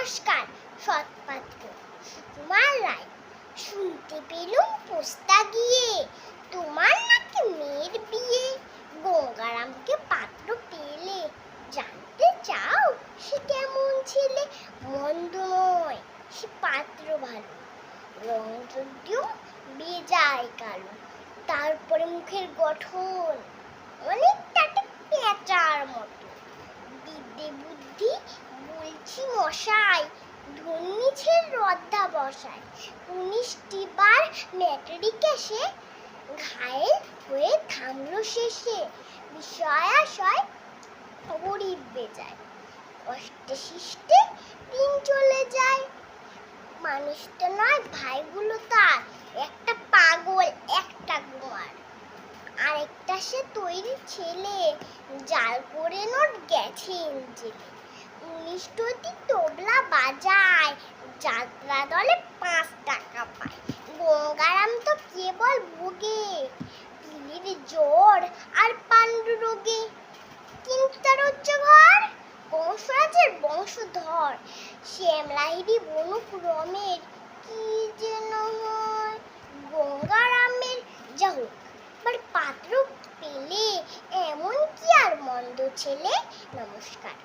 নমস্কার সৎপাত্র সুকুমার রায় শুনতে পেলুম পোস্তা গিয়ে তোমার নাকি মেয়ের বিয়ে। গঙ্গারামকে পাত্র পেলে জানতে চাও সে কেমন ছেলে? মন্দ নয় সে পাত্র ভালো। রং যদিও বেজায় কালো। তারপরে মুখের গঠন অনেকটা একটা পেঁচার মতো। বিদ্যে বুদ্ধি বলছি মশাই ধন্যিছের রদ্দা বসায়। উনিশটি বার ম্যাট্রিক এসে ঘায়েল হয়ে থামলো শেষে। বিষয়াশয় গরিব বেজায়। কষ্টে শিষ্টে দিন চলে যায়। মানুষ তো নয়, ভাইগুলো তার। একটা পাগল, একটা কুমার। আরেকটা সে তৈরি ছেলে। জাল করে নোট গেছে জেলে উনিশটি তবলা বাজায়। যাত্রা দলে পাঁচ টাকা পায়। গঙ্গারাম তো কেবল ভোগে, পিলির জ্বর আর পাণ্ডু রোগে। কিন্তু তার হচ্ছে ঘর কংসরাজের বংশধর। শ্যামলাহিরি বনুক্রমের কি যেন হয়? গঙ্গারামের যা হোক এবার পাত্র পেলে এমন কি আর মন্দ ছেলে নমস্কার।